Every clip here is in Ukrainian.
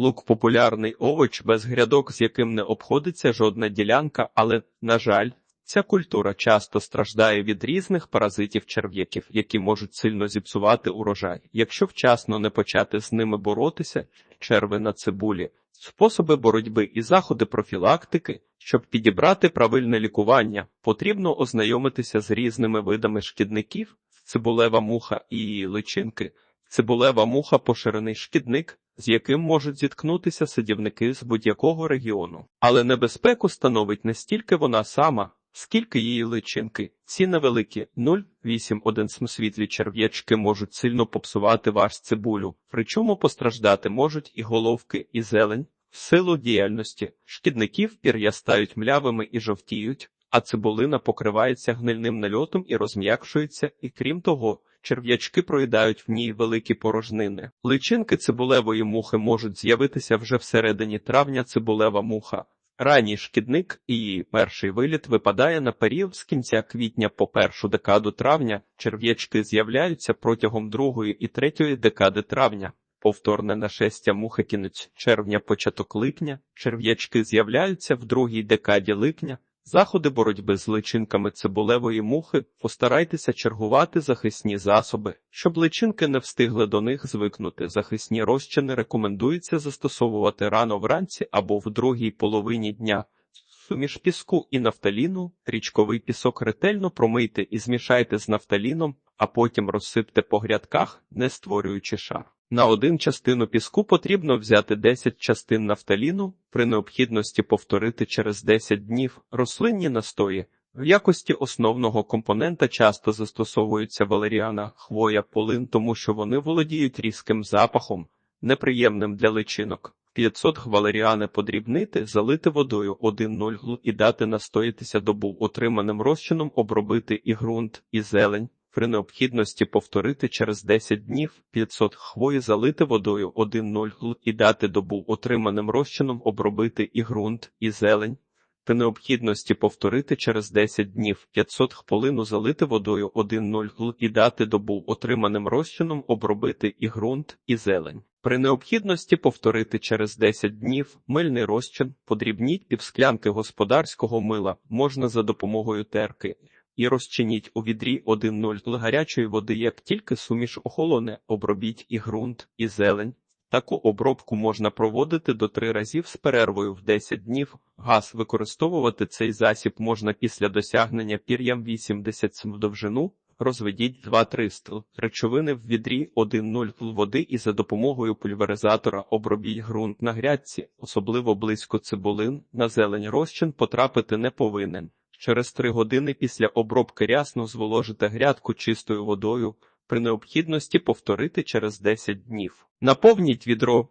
Лук популярний овоч без грядок, з яким не обходиться жодна ділянка, але, на жаль, ця культура часто страждає від різних паразитів черв'яків, які можуть сильно зіпсувати урожай, якщо вчасно не почати з ними боротися, черви на цибулі, способи боротьби і заходи профілактики, щоб підібрати правильне лікування, потрібно ознайомитися з різними видами шкідників, цибулева муха і личинки. Цибулева муха поширений шкідник, з яким можуть зіткнутися садівники з будь-якого регіону. Але небезпеку становить не стільки вона сама, скільки її личинки. Ці невеликі 0,8,1 смсвітлі черв'ячки можуть сильно попсувати ваш цибулю, причому постраждати можуть і головки, і зелень. В силу діяльності шкідників пір'я стають млявими і жовтіють, а цибулина покривається гнильним нальотом і розм'якшується, і крім того, черв'ячки проїдають в ній великі порожнини. Личинки цибулевої мухи можуть з'явитися вже всередині травня цибулева муха. Ранній шкідник і її перший виліт випадає на період з кінця квітня по першу декаду травня. Черв'ячки з'являються протягом другої і третьої декади травня. Повторне нашестя мухи кінець червня, початок липня. Черв'ячки з'являються в другій декаді липня. Заходи боротьби з личинками цибулевої мухи постарайтеся чергувати захисні засоби, щоб личинки не встигли до них звикнути. Захисні розчини рекомендується застосовувати рано вранці або в другій половині дня. Суміш піску і нафталіну, річковий пісок ретельно промийте і змішайте з нафталіном, а потім розсипте по грядках, не створюючи шар. На один частину піску потрібно взяти 10 частин нафталіну, при необхідності повторити через 10 днів рослинні настої. В якості основного компонента часто застосовуються валеріана, хвоя, полин, тому що вони володіють різким запахом, неприємним для личинок. 500 валеріани подрібнити, залити водою 1,0 гл і дати настоятися добу отриманим розчином обробити і ґрунт, і зелень. При необхідності повторити через 10 днів 500 хвої залити водою 1,0 гл і дати добу отриманим розчином обробити і ґрунт, і зелень. При необхідності повторити через 10 днів 500 хполину залити водою 1,0 гл і дати добу отриманим розчином обробити і ґрунт, і зелень. При необхідності повторити через 10 днів мильний розчин, подрібніть півсклянки господарського мила, можна за допомогою терки і розчиніть у відрі 1,0 гарячої води, як тільки суміш охолоне, обробіть і ґрунт, і зелень. Таку обробку можна проводити до три разів з перервою в 10 днів. Газ використовувати цей засіб можна після досягнення пір'ям 80 см довжину. Розведіть 2-3 стл речовини в відрі 1,0 води і за допомогою пульверизатора обробіть ґрунт на грядці, особливо близько цибулин, на зелень розчин потрапити не повинен. Через три години після обробки рясно зволожите грядку чистою водою, при необхідності повторити через 10 днів. Наповніть відро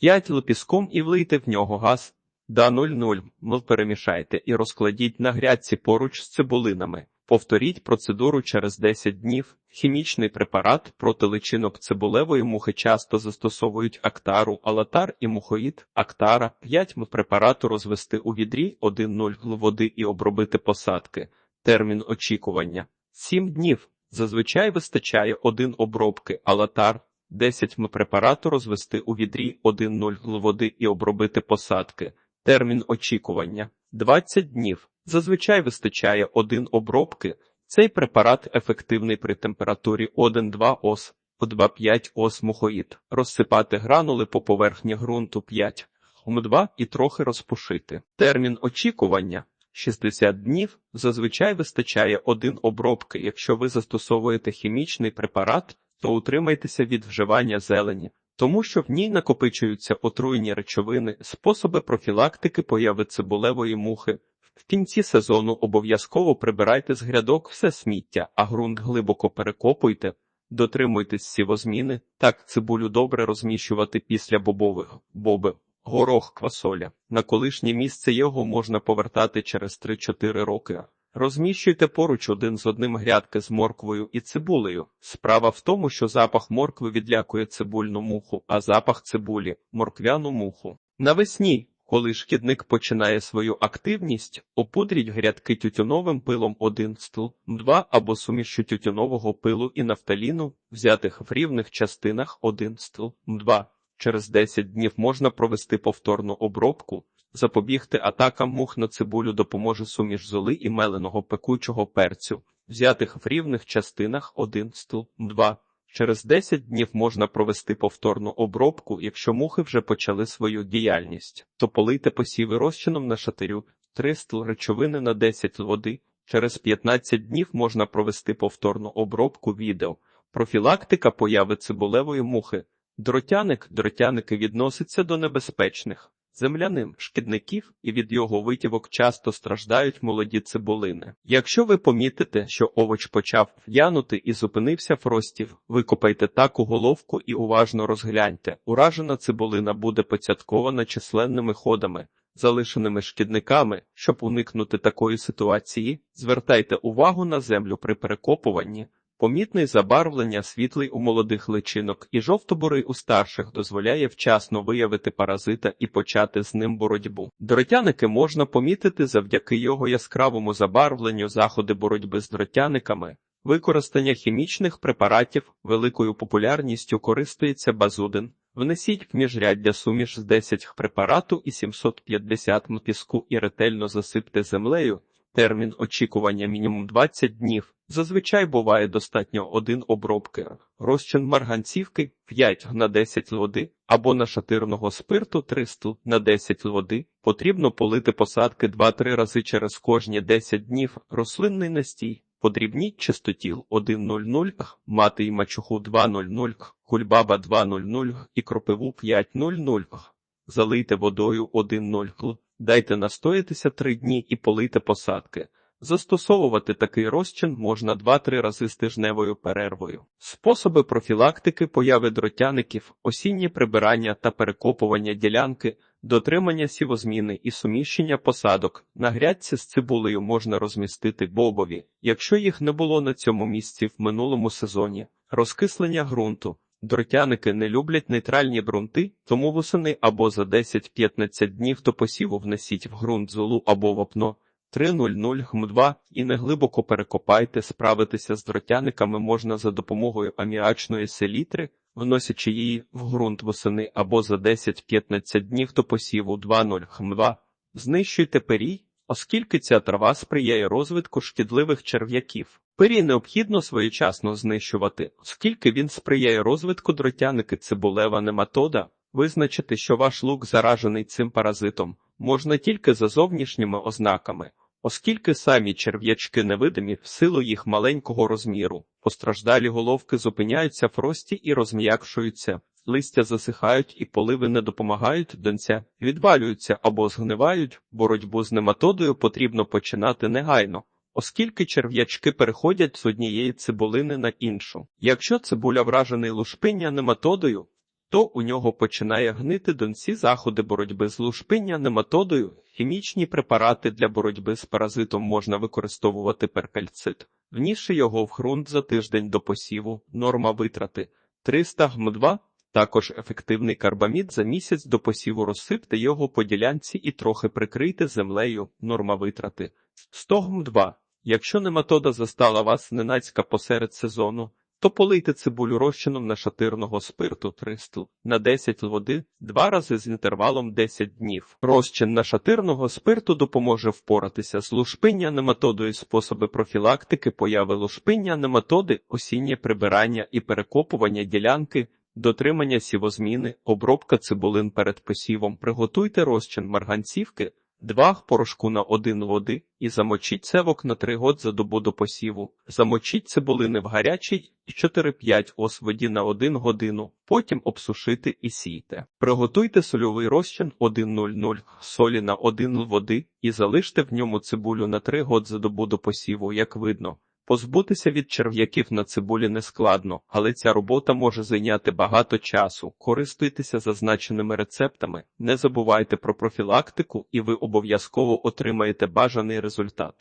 5 лепіском і влийте в нього газ да 0,0 мл перемішайте і розкладіть на грядці поруч з цибулинами. Повторіть процедуру через 10 днів. Хімічний препарат проти личинок цибулевої мухи часто застосовують актару, алатар і мухоїд, актара, 5 м препарату розвести у відрі 1,0 гл води і обробити посадки. Термін очікування 7 днів. Зазвичай вистачає 1 обробки, алатар, 10 м препарату розвести у відрі 1,0 гл води і обробити посадки. Термін очікування 20 днів. Зазвичай вистачає один обробки. Цей препарат ефективний при температурі 1,2 ос, 2,5 ос мухоїд. Розсипати гранули по поверхні ґрунту 5 м2 і трохи розпушити. Термін очікування 60 днів. Зазвичай вистачає один обробки. Якщо ви застосовуєте хімічний препарат, то утримайтеся від вживання зелені, тому що в ній накопичуються отруйні речовини, способи профілактики появи цибулевої мухи. В кінці сезону обов'язково прибирайте з грядок все сміття, а ґрунт глибоко перекопуйте, дотримуйтесь сівозміни, так цибулю добре розміщувати після бобових, боби, горох, квасоля. На колишнє місце його можна повертати через 3-4 роки. Розміщуйте поруч один з одним грядки з морквою і цибулею. Справа в тому, що запах моркви відлякує цибульну муху, а запах цибулі морквяну муху. Навесні коли шкідник починає свою активність, опудріть грядки тютюновим пилом 1 стл, 2 або сумішю тютюнового пилу і нафталіну, взятих в рівних частинах 1 стл, 2. Через 10 днів можна провести повторну обробку. Запобігти атакам мух на цибулю допоможе суміш золи і меленого пекучого перцю, взятих в рівних частинах 1 стул 2. Через 10 днів можна провести повторну обробку, якщо мухи вже почали свою діяльність, то полийте посіви розчином на шатирю 3 стл речовини на 10 води. Через 15 днів можна провести повторну обробку відео. Профілактика появи цибулевої мухи. Дротяник дротяники відносяться до небезпечних. Земляним шкідників і від його витівок часто страждають молоді цибулини. Якщо ви помітите, що овоч почав в'янути і зупинився в рості, викопайте таку головку і уважно розгляньте. Уражена цибулина буде поцяткована численними ходами, залишеними шкідниками. Щоб уникнути такої ситуації, звертайте увагу на землю при перекопуванні. Помітний забарвлення світлий у молодих личинок і жовтобурий у старших дозволяє вчасно виявити паразита і почати з ним боротьбу. Дротяники можна помітити завдяки його яскравому забарвленню заходи боротьби з дротяниками. Використання хімічних препаратів великою популярністю користується базудин. Внесіть в міжряддя суміш з 10 препарату і 750 м піску і ретельно засипте землею. Термін очікування мінімум 20 днів. Зазвичай буває достатньо один обробки. Розчин марганцівки 5 на 10 води або нашатирного спирту 300 на 10 води. Потрібно полити посадки 2-3 рази через кожні 10 днів. Рослинний настій. Подрібніть чистотіл 1.00, мати й мачуху 2.00, кульбаба 2.00 і кропиву 5.00. Залийте водою 1.0. Дайте настоятися 3 дні і полийте посадки. Застосовувати такий розчин можна 2-3 рази з тижневою перервою. Способи профілактики появи дротяників, осіннє прибирання та перекопування ділянки, дотримання сівозміни і суміщення посадок. На грядці з цибулею можна розмістити бобові, якщо їх не було на цьому місці в минулому сезоні. Розкислення ґрунту. Дротяники не люблять нейтральні ґрунти, тому восени або за 10-15 днів до посіву внесіть в ґрунт золу або вапно 3.00 гм2 і неглибоко перекопайте, справитися з дротяниками можна за допомогою аміачної селітри, вносячи її в ґрунт восени або за 10-15 днів до посіву 2.0 гм2. Знищуйте перій, оскільки ця трава сприяє розвитку шкідливих черв'яків. Пирій необхідно своєчасно знищувати, оскільки він сприяє розвитку дротяники цибулева нематода. Визначити, що ваш лук заражений цим паразитом, можна тільки за зовнішніми ознаками, оскільки самі черв'ячки невидимі в силу їх маленького розміру, постраждалі головки зупиняються в рості і розм'якшуються, листя засихають і поливи не допомагають донця, відвалюються або згнивають, боротьбу з нематодою потрібно починати негайно. Оскільки черв'ячки переходять з однієї цибулини на іншу. Якщо цибуля вражений лушпиння нематодою, то у нього починає гнити донці заходи боротьби з лушпиння нематодою. Хімічні препарати для боротьби з паразитом можна використовувати перкальцит, внісши його в ґрунт за тиждень до посіву, норма витрати 300 гм2, також ефективний карбамід за місяць до посіву розсипте його по ділянці і трохи прикрийте землею, норма витрати 100 гм2. Якщо нематода застала вас ненацька посеред сезону, то полийте цибулю розчином нашатирного спирту 300 на 10 води два рази з інтервалом 10 днів. Розчин нашатирного спирту допоможе впоратися з лушпиння нематодою способи профілактики появи лушпиння нематоди, осіннє прибирання і перекопування ділянки, дотримання сівозміни, обробка цибулин перед посівом. Приготуйте розчин марганцівки. Два порошку на один води і замочіть цевок на три год за добу до посіву. Замочіть цибулини в гарячій і 4-5 ос воді на один годину, потім обсушити і сійте. Приготуйте сольовий розчин 1,00 солі на 1 води і залиште в ньому цибулю на 3 год за добу до посіву, як видно. Позбутися від черв'яків на цибулі нескладно, але ця робота може зайняти багато часу. Користуйтеся зазначеними рецептами, не забувайте про профілактику, і ви обов'язково отримаєте бажаний результат.